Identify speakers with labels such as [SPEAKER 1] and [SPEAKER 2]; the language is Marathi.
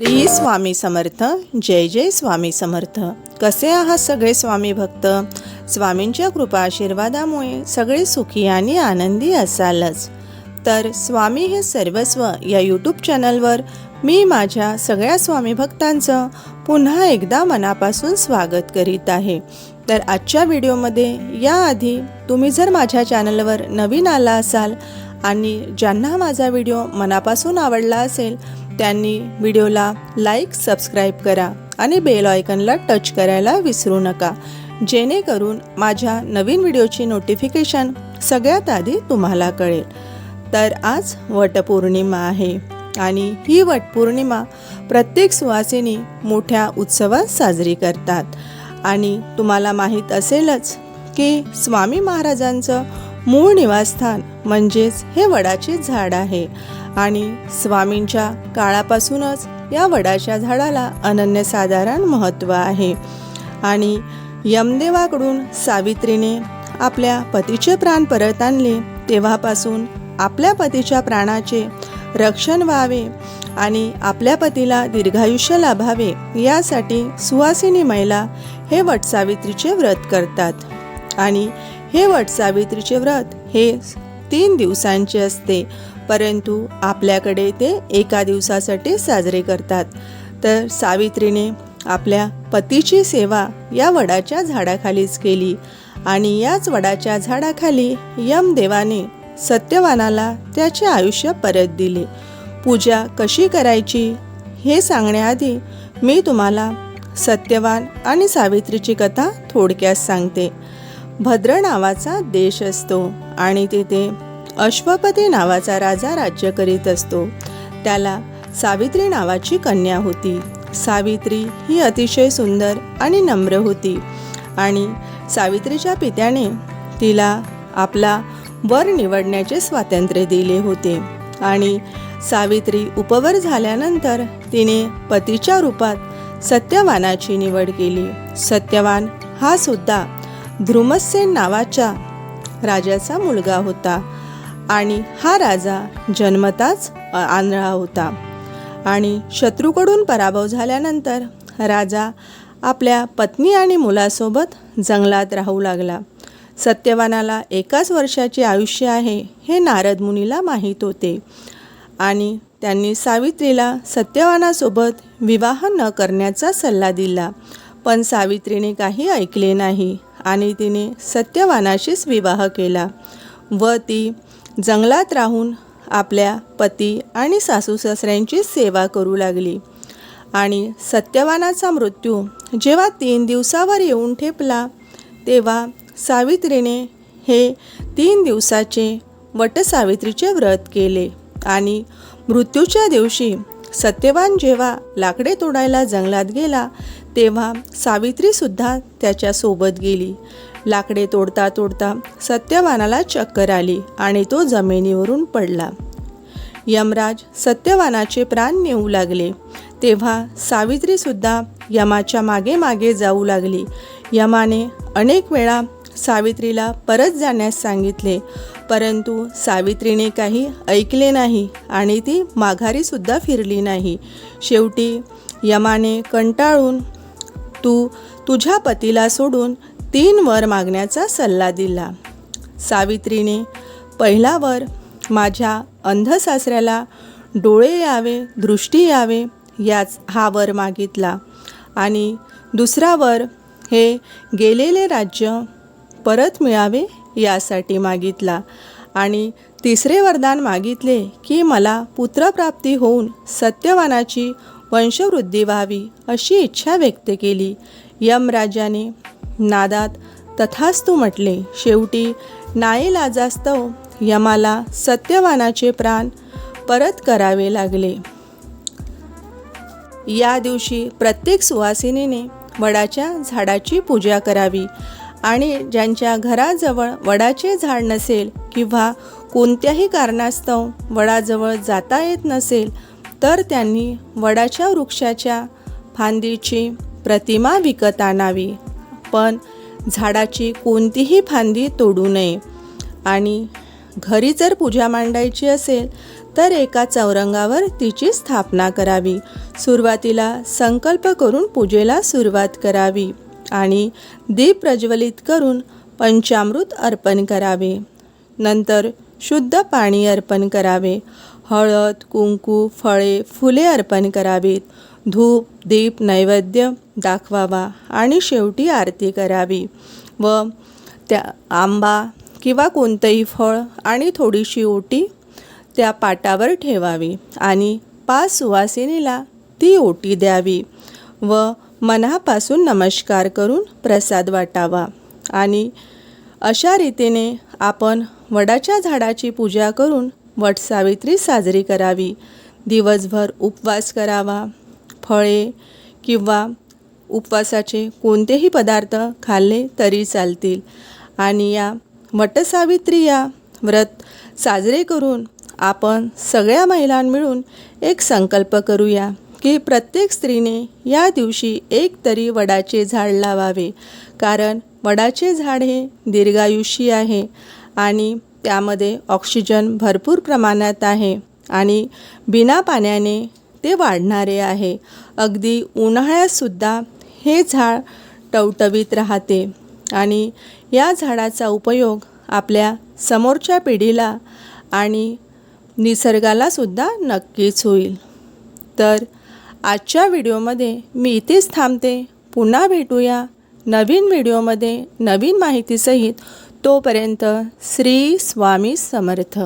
[SPEAKER 1] श्री स्वामी समर्थ जय जय स्वामी समर्थ. कसे आहात सगळे स्वामी भक्त? स्वामींच्या कृपा आशीर्वादामुळे सगळे सुखी आणि आनंदी असालच. तर स्वामी हे सर्वस्व या यूट्यूब चॅनलवर मी माझ्या सगळ्या स्वामी भक्तांचं पुन्हा एकदा मनापासून स्वागत करीत आहे. तर आजच्या व्हिडिओमध्ये याआधी तुम्ही जर माझ्या चॅनलवर नवीन आला असाल आणि ज्यांना माझा व्हिडिओ मनापासून आवडला असेल त्यांनी व्हिडिओला लाईक सबस्क्राईब करा आणि बेल आयकनला टच करायला विसरू नका. जेणेकरून माझ्या नवीन व्हिडिओची नोटिफिकेशन सगळ्यात आधी तुम्हाला कळेल. तर आज वटपौर्णिमा आहे आणि ही वटपौर्णिमा प्रत्येक सुवासिनी मोठ्या उत्सवात साजरी करतात. आणि तुम्हाला माहीत असेलच की स्वामी महाराजांचं मूळ निवासस्थान म्हणजेच हे वडाचे झाड आहे. आणि स्वामींच्या काळापासूनच या वडाच्या झाडाला अनन्यसाधारण महत्त्व आहे. आणि यमदेवाकडून सावित्रीने आपल्या पतीचे प्राण परत आणले तेव्हापासून आपल्या पतीच्या प्राणाचे रक्षण व्हावे आणि आपल्या पतीला दीर्घायुष्य लाभावे यासाठी सुवासिनी महिला हे वटसावित्रीचे व्रत करतात. आणि हे वटसावित्रीचे व्रत हे तीन दिवसांचे असते. परंतु आपल्याकडे ते एका दिवसासाठी साजरे करतात. तर सावित्रीने आपल्या पतीची सेवा या वडाच्या झाडाखालीच केली आणि याच वडाच्या झाडाखाली यमदेवाने सत्यवानाला त्याचे आयुष्य परत दिले. पूजा कशी करायची हे सांगण्याआधी मी तुम्हाला सत्यवान आणि सावित्रीची कथा थोडक्यात सांगते. भद्र नावाचा देश असतो आणि तिथे अश्वपती नावाचा राजा राज्य करीत असतो. त्याला सावित्री नावाची कन्या होती. सावित्री ही अतिशय सुंदर आणि नम्र होती आणि सावित्रीच्या पित्याने तिला आपला वर निवडण्याचे स्वातंत्र्य दिले होते आणि सावित्री उपवर झाल्यानंतर तिने पतीच्या रूपात सत्यवानाची निवड केली. सत्यवान हा सुद्धा ध्रुमसेन नावाच्या राजाचा मुलगा होता आणि हा राजा जन्मताच आंधळा होता. आणि शत्रूकडून पराभव झाल्यानंतर राजा आपल्या पत्नी आणि मुलासोबत जंगलात राहू लागला. सत्यवानाला एकाच वर्षाचे आयुष्य आहे हे नारद मुनीला माहीत होते आणि त्यांनी सावित्रीला सत्यवानासोबत विवाह न करण्याचा सल्ला दिला. पण सावित्रीने काही ऐकले नाही. आणि तिने सत्यवानाशीच विवाह केला व ती जंगलात राहून आपल्या पती आणि सासू सासऱ्यांची सेवा करू लागली. आणि सत्यवानाचा मृत्यू जेव्हा तीन दिवसावर येऊन ठेपला तेव्हा सावित्रीने हे तीन दिवसाचे वटसावित्रीचे व्रत केले आणि मृत्यूच्या दिवशी सत्यवान जेव्हा लाकडे तोडायला जंगलात गेला तेव्हा सावित्रीसुद्धा त्याच्यासोबत गेली. लाकडे तोडता तोडता सत्यवानाला चक्कर आली आणि तो जमिनीवरून पडला. यमराज सत्यवानाचे प्राण नेऊ लागले. तेव्हा सावित्रीसुद्धा यमाच्या मागे मागे जाऊ लागली. यमाने अनेक वेळा सावित्रीला परत जाण्यास सांगितले. परंतु सावित्रीने काही ऐकले नाही आणि ती माघारीसुद्धा फिरली नाही. शेवटी यमाने कंटाळून तू तुझ्या पतीला सोडून तीन वर मागण्याचा सल्ला दिला. सावित्रीने पहिला वर माझ्या अंधसासऱ्याला डोळे यावे दृष्टी यावे याच हा वर मागितला. आणि दुसरा वर हे गेलेले राज्य परत मिळावे यासाठी मागितला. आणि तिसरे वरदान मागितले की मला पुत्रप्राप्ती होऊन सत्यवानाची वंशवृद्धी व्हावी अशी इच्छा व्यक्त केली. यमराजाने नादात तथास्तू म्हटले शेवटी नाईलाजास्तव यमाला सत्यवानाचे प्राण परत करावे लागले. या दिवशी प्रत्येक सुवासिनीने वडाच्या झाडाची पूजा करावी. आणि ज्यांच्या घराजवळ वडाचे झाड नसेल किंवा कोणत्याही कारणास्तव वडाजवळ जाता येत नसेल तर त्यांनी वडाच्या वृक्षाच्या फांदीची प्रतिमा विकत आणावी. पण झाडाची कोणतीही फांदी तोडू नये. आणि घरी जर पूजा मांडायची असेल तर एका चौरंगावर तिची स्थापना करावी. सुरुवातीला संकल्प करून पूजेला सुरुवात करावी. आणि दीप प्रज्वलित करून पंचामृत अर्पण करावे. नंतर शुद्ध पाणी अर्पण करावे. हळद कुंकू फळे फुले अर्पण करावीत. धूप दीप नैवेद्य दाखवावा आणि शेवटी आरती करावी व त्या आंबा किंवा कोणतंही फळ आणि थोडीशी ओटी त्या पाटावर ठेवावी आणि पाच सुवासिनीला ती ओटी द्यावी व मनापासून नमस्कार करून प्रसाद वाटावा. आणि अशा रीतीने आपण वडाच्या झाडाची पूजा करून वटसावित्री साजरी करावी. दिवसभर उपवास करावा. फळे किंवा उपवासाचे कोणतेही पदार्थ खाल्ले तरी चालतील. आणि या वटसावित्री या व्रत साजरे करून आपण सगळ्या महिलां मिळून एक संकल्प करूया. की प्रत्येक स्त्रीने या दिवशी एक तरी वडाचे झाड लावावे. कारण वडाचे झाड हे दीर्घायुषी आहे आणि त्यामध्ये ऑक्सिजन भरपूर प्रमाणात आहे आणि बिना पाण्याने ते वाढणारे आहे. अगदी उन्हाळ्यातसुद्धा हे झाड टवटवीत राहते आणि या झाडाचा उपयोग आपल्या समोरच्या पिढीला आणि निसर्गालासुद्धा नक्कीच होईल. तर आजच्या व्हिडिओमध्ये मी इथेच थांबते. पुन्हा भेटूया नवीन व्हिडिओमध्ये नवीन माहितीसहित तोपर्यंत श्री स्वामी समर्थ.